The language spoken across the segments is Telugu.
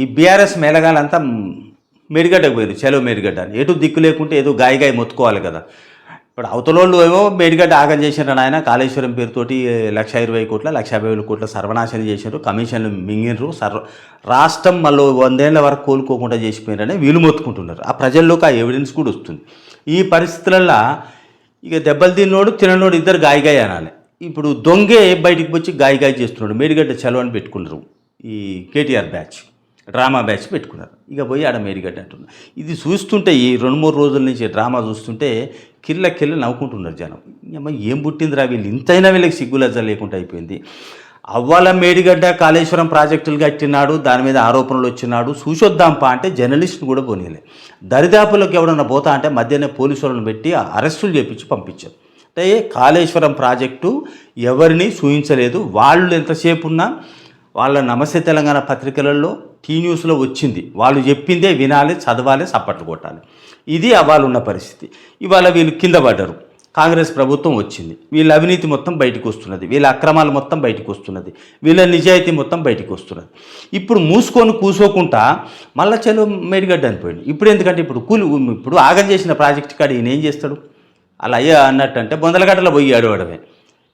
ఈ బీఆర్ఎస్ మేళగాలంతా మేడిగడ్డకు పోయారు చలో మేడిగడ్డ అని. ఎటు దిక్కు లేకుంటే ఏదో గాయ గాయ మొత్తుకోవాలి కదా. ఇప్పుడు అవతలోళ్ళు ఏమో మేడిగడ్డ ఆగం చేసినారు ఆయన కాళేశ్వరం పేరుతోటి లక్ష ఇరవై కోట్ల లక్ష యాభై వేల కోట్ల సర్వనాశనం చేశారు కమిషన్లు మింగినరు సర్వ రాష్ట్రం మళ్ళీ వందేళ్ళ వరకు కోలుకోకుండా చేసిపోయినారని వీలు మొత్తుకుంటున్నారు. ఆ ప్రజల్లోకి ఆ ఎవిడెన్స్ కూడా వస్తుంది. ఈ పరిస్థితులల్లో ఇక దెబ్బలు తిన్నోడు తిననోడు ఇద్దరు గాయగాయ అనాలి. ఇప్పుడు దొంగే బయటికి వచ్చి గాయగాయ చేస్తున్నాడు. మేడిగడ్డ చలో అని పెట్టుకున్నారు. ఈ కేటీఆర్ బ్యాచ్ డ్రామా బ్యాచ్ పెట్టుకున్నారు. ఇక పోయి ఆడ మేడిగడ్డ అంటున్నారు. ఇది చూస్తుంటే ఈ రెండు మూడు రోజుల నుంచి డ్రామా చూస్తుంటే కిల్ల కిల్ల నవ్వుకుంటున్నారు జనం. అమ్మ ఏం పుట్టిందిరా వీళ్ళు? ఇంతైనా వీళ్ళకి సిగ్గులజ్జ లేకుండా అయిపోయింది. అవ్వాల మేడిగడ్డ కాళేశ్వరం ప్రాజెక్టులు కట్టినాడు దాని మీద ఆరోపణలు వచ్చినాడు. చూసొద్దాంపా అంటే జర్నలిస్ట్ని కూడా పోనీలే. దరిదాపులకు ఎవడన్నా పోతా అంటే మధ్యనే పోలీసు వాళ్ళని పెట్టి అరెస్టులు చేపించి పంపించారు. అంటే కాళేశ్వరం ప్రాజెక్టు ఎవరిని చూయించలేదు వాళ్ళు ఎంతసేపు ఉన్నా వాళ్ళ నమస్తే తెలంగాణ పత్రికలలో టీ న్యూస్లో వచ్చింది. వాళ్ళు చెప్పిందే వినాలి చదవాలి చప్పట్లు కొట్టాలి. ఇది వాళ్ళు ఉన్న పరిస్థితి. ఇవాళ వీళ్ళు కింద పడ్డారు. కాంగ్రెస్ ప్రభుత్వం వచ్చింది. వీళ్ళ అవినీతి మొత్తం బయటకు వస్తున్నది. వీళ్ళ అక్రమాలు మొత్తం బయటకు వస్తున్నది. వీళ్ళ నిజాయితీ మొత్తం బయటకు వస్తున్నది. ఇప్పుడు మూసుకొని కూసోకుండా మళ్ళా చెలో మేడిగడ్డ అనిపోయింది. ఇప్పుడు ఎందుకంటే ఇప్పుడు కూలి ఇప్పుడు ఆగం చేసిన ప్రాజెక్ట్ కాడ ఈయన ఏం చేస్తాడు? అలా అయ్యా అన్నట్టు అంటే బొందలగడ్డలో పోయి ఏడవడమే.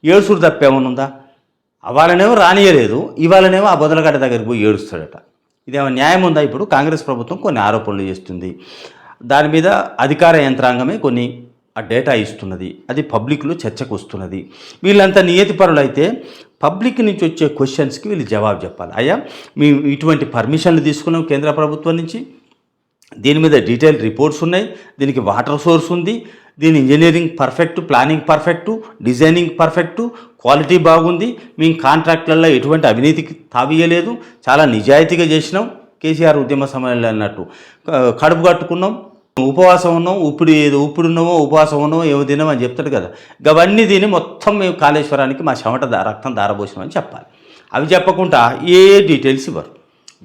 ఏడుసుడు తప్పేమనుందా అవాళనేమో రానియలేదు ఇవాళనేమో ఆ బొదలగడ్డ దగ్గరికి పోయి ఏడుస్తాడట. ఇదేమో న్యాయం ఉందా ఇప్పుడు? కాంగ్రెస్ ప్రభుత్వం కొన్ని ఆరోపణలు చేస్తుంది. దాని మీద అధికార యంత్రాంగమే కొన్ని ఆ డేటా ఇస్తున్నది. అది పబ్లిక్లో చర్చకు వస్తున్నది. వీళ్ళంతా నియతిపరులు అయితే పబ్లిక్ నుంచి వచ్చే క్వశ్చన్స్కి వీళ్ళు జవాబు చెప్పాలి. అయ్యా మేము ఇటువంటి పర్మిషన్లు తీసుకున్నాం కేంద్ర ప్రభుత్వం నుంచి. దీని మీద డీటెయిల్ రిపోర్ట్స్ ఉన్నాయి. దీనికి వాటర్ సోర్స్ ఉంది. దీని engineering perfect planning perfect designing perfect quality బాగుంది. మేము కాంట్రాక్ట్లలో ఎటువంటి అవినీతికి తావియలేదు చాలా నిజాయితీగా చేసినాం. కేసీఆర్ ఉద్యమ సమయంలో అన్నట్టు. కడుపు కట్టుకున్నాం. ఉపవాసం ఉన్నాం. ఇప్పుడు ఏదో ఇప్పుడు ఉన్నామో ఉపవాసం ఉన్నామో ఏమో తినామో అని చెప్తాడు కదా. అవన్నీ తిని మొత్తం మేము కాళేశ్వరానికి మా చెమట రక్తం దారబోసినామని చెప్పాలి. అవి చెప్పకుండా ఏ డీటెయిల్స్ ఇవ్వరు.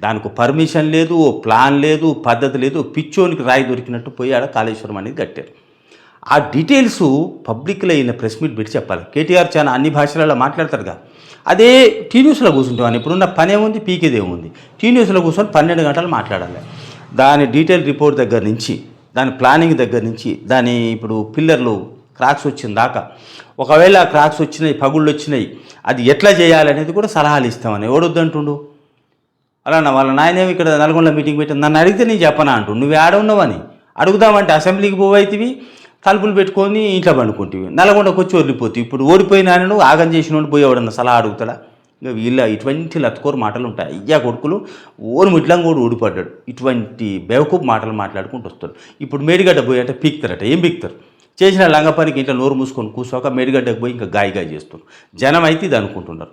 దానికి పర్మిషన్ లేదు ఓ ప్లాన్ లేదు పద్ధతి లేదు. పిచ్చోనికి రాయి దొరికినట్టు పోయి ఆడ కాళేశ్వరం అనేది కట్టారు. ఆ డీటెయిల్స్ పబ్లిక్లో అయిన ప్రెస్ మీట్ పెట్టి చెప్పాలి. కేటీఆర్ చాలా అన్ని భాషలలో మాట్లాడతారు కదా అదే టీ న్యూస్లో కూర్చుంటామని ఇప్పుడున్న పని ఏముంది? పీకేదే ఉంది. టీ న్యూస్లో కూర్చొని పన్నెండు గంటలు మాట్లాడాలి. దాని డీటెయిల్ రిపోర్ట్ దగ్గర నుంచి దాని ప్లానింగ్ దగ్గర నుంచి దాని ఇప్పుడు పిల్లర్లు క్రాక్స్ వచ్చిన దాకా ఒకవేళ క్రాక్స్ వచ్చినాయి పగుళ్ళు వచ్చినాయి అది ఎట్లా చేయాలనేది కూడా సలహాలు ఇస్తామని. ఎవడొద్దంటుండు? అలా వాళ్ళ నాయనేమి ఇక్కడ నల్గొండ మీటింగ్ పెట్టి నన్ను అడిగితే నేను చెప్పనా అంటు నువ్వు ఆడ ఉన్నావని. అడుగుదామంటే అసెంబ్లీకి పోవైతివి. తలుపులు పెట్టుకొని ఇంట్లో పండుకుంటివి. నల్గొండకు వచ్చి వదిలిపోతావు ఇప్పుడు ఓడిపోయిన ఆయనను ఆగం చేసిన వాడు పోయేవాడన్న సలహా అడుగుతాడా? ఇంకా వీళ్ళ ఇటువంటి లత్కోరు మాటలు ఉంటాయి. అయ్యా కొడుకులు ఓరు మిట్లం కూడా ఓడిపడ్డాడు. ఇటువంటి బేవకూపు మాటలు మాట్లాడుకుంటూ వస్తాడు. ఇప్పుడు మేడిగడ్డ పోయి అంటే పీక్తారట. ఏం పీక్తారు? చేసిన లంగపనికి ఇంట్లో నోరు మూసుకొని కూర్చోక మేడిగడ్డకు పోయి ఇంకా గాయగా గాయ చేస్తారు జనం అయితే ఇది అనుకుంటున్నారు.